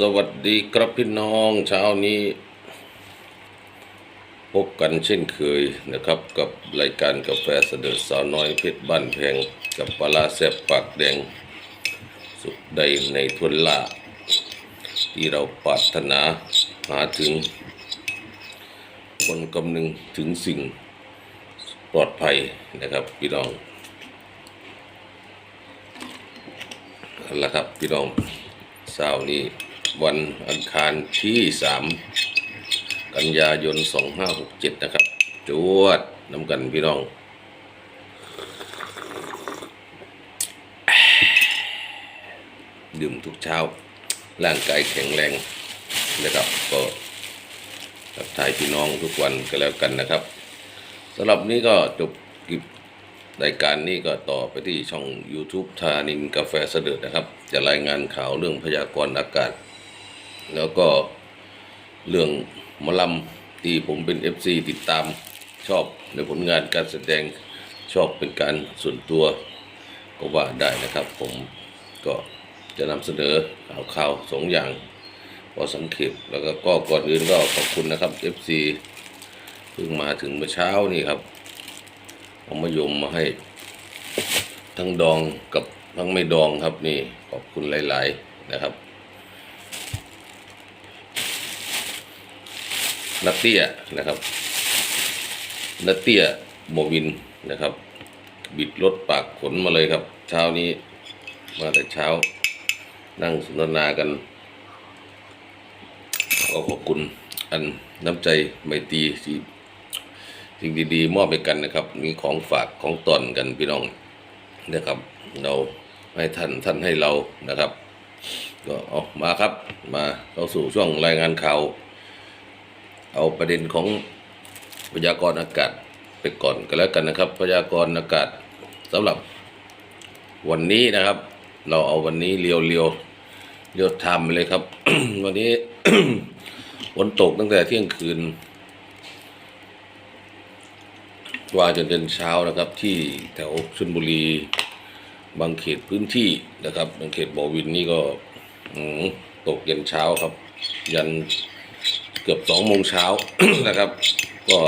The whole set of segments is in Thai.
สวัสดีครับพี่น้องเช้านี้ พบกันเช่นเคยนะครับกับรายการกาแฟเสด็จสาวน้อยเพชรบ้านแพงกับปลาร้าแซบปากแดง สุขใดในทุนละที่เราปรารถนาหาถึง คนกำนึงถึงสิ่งปลอดภัยนะครับพี่น้องเอาละครับพี่น้องเช้านี้ วันอังคารที่สามกันยายน2567นะครับ จวดน้ำกันพี่น้องดื่มทุกเช้า ร่างกายแข็งแรงนะครับก็ทักทายพี่น้องทุกวันก็แล้วกันนะครับสำหรับนี้ก็จบกิจรายการนี้ก็ต่อไปที่ช่อง YouTube ทานินกาแฟเสด็จนะครับ จะรายงานข่าวเรื่องพยากรณ์อากาศ แล้วก็เรื่องหมอลำที่ผมเป็น FC ติดตามชอบในผลงานการแสดงชอบเป็นการส่วนตัวก็ว่าได้นะครับ ผมก็จะนำเสนอข่าวข่าวสองอย่างพอสังเกตแล้วก็ก็ก่อนอื่นก็ขอบคุณนะครับ FC เพิ่งมาถึงเมื่อเช้านี่ครับเอามายมมาให้ทั้งดองกับทั้งไม่ดองครับนี่ขอบคุณหลาย ๆ นะครับ นัตเตียนะครับนัตเตียโมวินนะครับ บิดรถปากขนมาเลยครับ เช้านี้มาแต่เช้า นั่งสนทนากันก็ขอบคุณอันน้ำใจไมตรีที่สิ่งดีๆ มอบให้กันนะครับ มีของฝากของตอนกันพี่น้องนะครับ เราให้ท่านท่านให้เรานะครับ ก็เอามาครับ มาเข้าสู่ช่วงรายงานข่าว เอาประเด็นของพยากรณ์อากาศไปก่อนก็แล้วกันนะครับ พยากรณ์อากาศสำหรับวันนี้นะครับ เราเอาวันนี้เรียวเรียวเรียวทม์ไปเลยครับ วันนี้ฝนตกตั้งแต่เที่ยงคืนว่าจนเป็นเช้านะครับ ที่แถวชลบุรีบางเขตพื้นที่นะครับบางเขตบ่อวินนี่ก็ตกเย็นเช้าครับ ยัน เกือบสองโมงเช้านะครับ ก็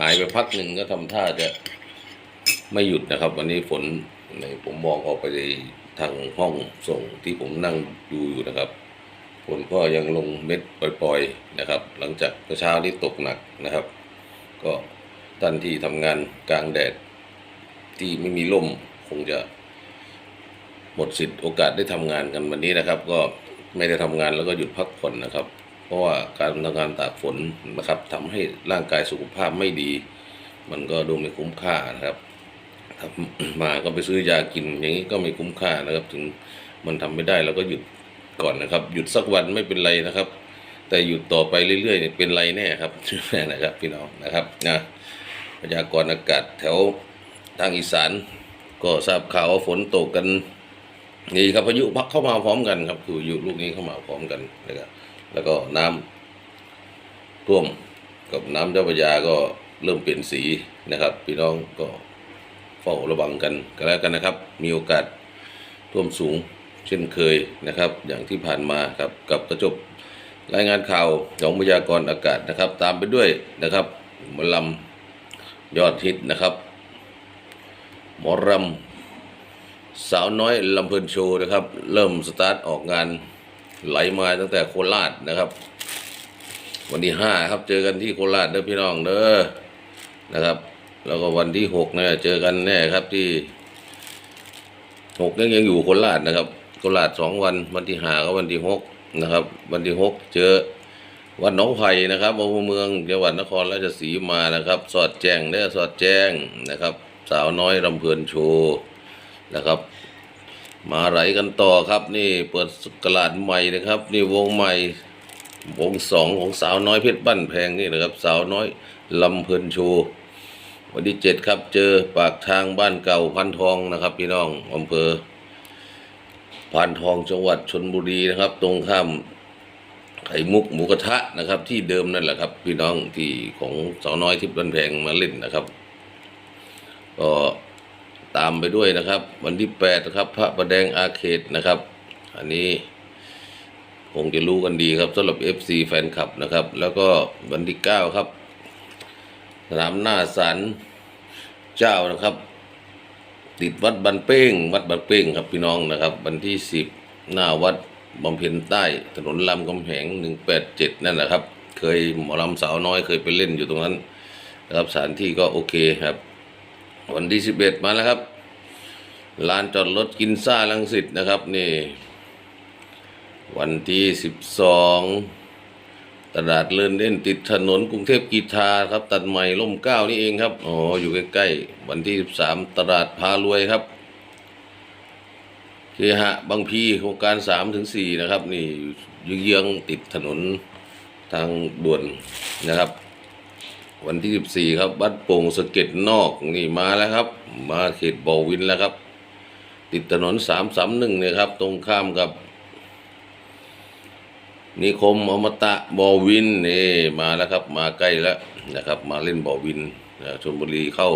หายไปพักหนึ่งก็ทำท่าจะไม่หยุดนะครับ วันนี้ฝนในผมมองออกไปในทางห้องส่งที่ผมนั่งดูอยู่นะครับฝนก็ยังลงเม็ดปล่อยๆนะครับ หลังจากเมื่อเช้านี้ตกหนักนะครับ ก็ท่านที่ทำงานกลางแดดที่ไม่มีร่มคงจะหมดสิทธิ์โอกาสได้ทำงานกันวันนี้นะครับ ก็ไม่ได้ทำงานแล้วก็หยุดพักผ่อนนะครับ เพราะว่าการทำงานตากฝนนะครับทำให้ร่างกายสุขภาพไม่ดี มันก็ดูไม่คุ้มค่านะครับทำมาก็ไปซื้อยากินอย่างนี้ก็ไม่คุ้มค่านะครับ ถึงมันทำไม่ได้เราก็หยุดก่อนนะครับ หยุดสักวันไม่เป็นไรนะครับ แต่หยุดต่อไปเรื่อยๆเนี่ยเป็นไรแน่ครับนะครับ พี่น้องนะครับนะพยากรณ์อากาศแถวทางอีสาน ก็ทราบข่าวว่าฝนตกกันนี่ครับพายุพักเข้ามาพร้อมกันครับคือพายุลูกนี้เข้ามาพร้อมกันนะครับ แล้วก็น้ำท่วมกับน้ำเจ้าพระยาก็เริ่มเปลี่ยนสีนะครับ พี่น้องก็เฝ้าระวังกันก็แล้วกันนะครับ มีโอกาสท่วมสูงเช่นเคยนะครับ อย่างที่ผ่านมาครับกับกระจบรายงานข่าวของพยากรณ์อากาศนะครับ ตามไปด้วยนะครับหมอลำยอดฮิตนะครับ หมอรำสาวน้อยลำเพลินโชว์นะครับ เริ่มสตาร์ทออกงาน ไหลมาตั้งแต่โคราชนะครับ วันที่ห้าครับเจอกันที่โคราชเด้อพี่น้องเด้อนะครับ แล้วก็วันที่หกเนี่ยเจอกันแน่ครับที่หกยังยังอยู่โคราชนะครับโคราชสองวันวันที่ห้าก็วันที่หกนะครับ วันที่หกเจอวัดหนองไผ่นะครับอำเภอเมืองจังหวัดนครราชสีมานะครับ สอดแจ้งเด้อสอดแจ้งนะครับ สาวน้อยลำเพลินโชว์นะครับ มาไหลกันต่อครับ นี่เปิดสกราดใหม่นะครับ นี่วงใหม่ วงสองของสาวน้อยเพชรบ้านแพงนี่นะครับ สาวน้อยลำเพลินโชว์วันที่เจ็ดครับ เจอปากทางบ้านเก่าพันทองนะครับ พี่น้องอำเภอพานทองจังหวัดชนบุรีนะครับ ตรงข้ามไข่มุกหมูกระทะนะครับ ที่เดิมนั่นแหละครับ พี่น้องที่ของสาวน้อยที่บ้านแพงมาเล่นนะครับก็ ตามไปด้วยนะครับ วันที่แปดนะครับ พระประแดงอาเขตนะครับ อันนี้คงจะรู้กันดีครับสำหรับ FC แฟนคลับนะครับ แล้วก็วันที่9ครับ สนามหน้าศาลเจ้านะครับ ติดวัดบันเป้ง วัดบันเป้งครับพี่น้องนะครับ วันที่10หน้าวัดบำเพ็ญใต้ ถนนลำกำแหง187นั่นแหละครับ เคยหมอลำสาวน้อยเคยไปเล่นอยู่ตรงนั้นนะครับสถานที่ก็โอเคครับ วันที่11มาแล้วครับลานจอดรถกินซ่าลังสิตนะครับนี่วันที่12ตลาดเลินเล่นติดถนนกรุงเทพกีทาครับ ตัดใหม่ล่มเก้านี่เองครับอ๋ออยู่ใกล้ๆวันที่13ตลาดพารวยครับเคหะบางพีโครงการ3ถึง4นะครับ นี่ยู่เยื้องๆติดถนนทางด่วนนะครับ วันที่ 14 ครับวัดโป่งสะเก็ดนอกนี่มาแล้วครับ มาเขตบ่อวินแล้วครับ ติดถนน 331เนี่ยครับ ตรงข้ามกับ นิคมอมตะบอวินนี่มาแล้วครับ มาใกล้แล้วนะครับ มาเล่นบอวินชลบุรีเข้า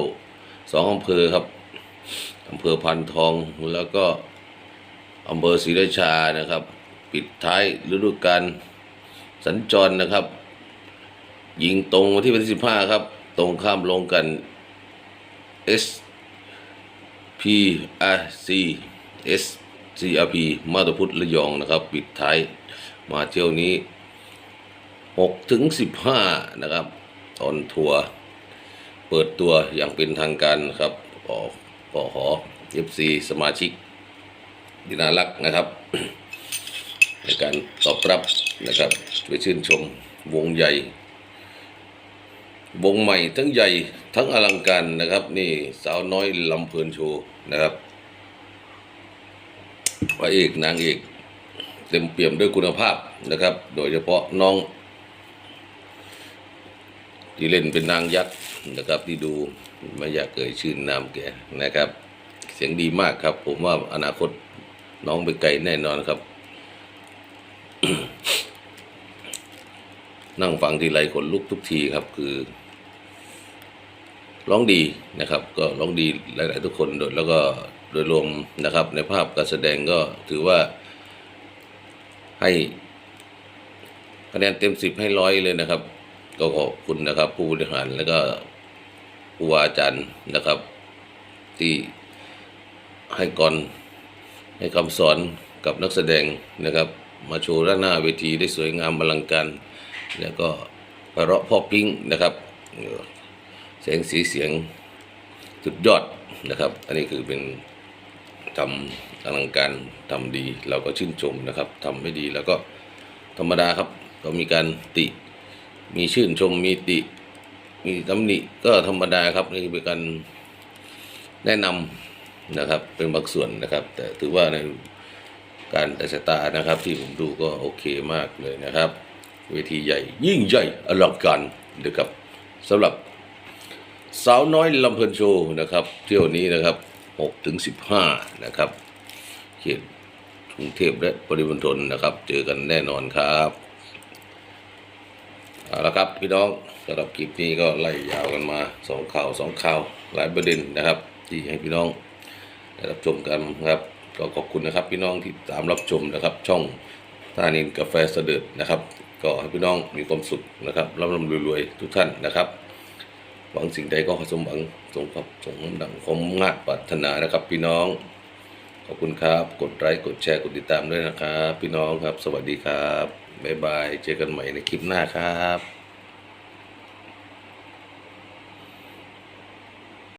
สองอำเภอครับอำเภอพันทองแล้วก็อำเภอศรีราชานะครับ ปิดท้ายฤดูกาลสัญจรนะครับ ยิงตรงวันที่วันที่สิบห้าครับ ตรงข้ามลงกัน S P R C S C R P มาตาพุทธระยองนะครับ ปิดท้ายมาเที่ยวนี้หกถึงสิบห้านะครับ ตอนทัวร์เปิดตัวอย่างเป็นทางการครับปอปอหอ FC สมาชิกดินารักนะครับ ในการตอบรับนะครับไปชื่นชมวงใหญ่ วงใหม่ทั้งใหญ่ทั้งอลังการนะครับ นี่สาวน้อยลำเพลินโชว์นะครับพระเอกนางเอก เต็มเปี่ยมด้วยคุณภาพนะครับ โดยเฉพาะน้อง ที่เล่นเป็นนางยักษ์นะครับ ที่ดูไม่อยากเอ่ยชื่อนนามแกนะครับ เสียงดีมากครับ ผมว่าอนาคตน้องไปไกลแน่นอนครับ นั่งฟังทีไรขนลุกทุกทีครับคือ ร้องดีนะครับ ก็ร้องดีหลาย ๆ ทุกคนโดยแล้วก็โดยรวมนะครับ ในภาพการแสดงก็ถือว่าให้คะแนนเต็มสิบให้ร้อยเลยนะครับ ก็ขอบคุณนะครับ ผู้บริหารแล้วก็ผู้อาจารย์นะครับ ที่ให้ก่อนให้คำสอนกับนักแสดงนะครับ มาโชว์ด้านหน้าเวทีได้สวยงามอลังการ แล้วก็พเราะเพ่อพริ้งนะครับ แสงสีเสียงสุดยอดนะครับ อันนี้คือเป็นทำอลังการทำดีเราก็ชื่นชมนะครับทำไม่ดีแล้วก็ธรรมดาครับ ก็มีการติ มีชื่นชมมีติ มีตำหนิก็ธรรมดาครับนี่เป็นการแนะนำนะครับเป็นบางส่วนนะครับ แต่ถือว่าในการแต่สายตานะครับ ที่ผมดูก็โอเคมากเลยนะครับ เวทีใหญ่ยิ่งใหญ่อลังการนะครับสำหรับ สาวน้อยลำเพลินโชว์นะครับเที่ยวนี้นะครับ6ถึง15 นะครับเขตกรุงเทพและปริมณฑลนะครับ เจอกันแน่นอนครับเอาละครับพี่น้องสำหรับคลิปนี้ก็ไล่ยาวกันมาสองข่าวสองข่าวหลายประเด็นนะครับ ที่ให้พี่น้องได้รับชมกันนะครับก็ขอบคุณนะครับพี่น้องที่ตามรับชมนะครับ ช่องตานินกาแฟเสด็จนะครับ ก็ให้พี่น้องมีความสุขนะครับร่ำร่ำรวยๆทุกท่านนะครับ หวังสิ่งใดก็ขอสมหวังสมกับสมดังความงาดปรารถนานะครับพี่น้อง ขอบคุณครับ กดไลค์กดแชร์กดติดตามด้วยนะครับ พี่น้องครับ สวัสดีครับบ๊ายบาย เจอกันใหม่ในคลิปหน้าครับ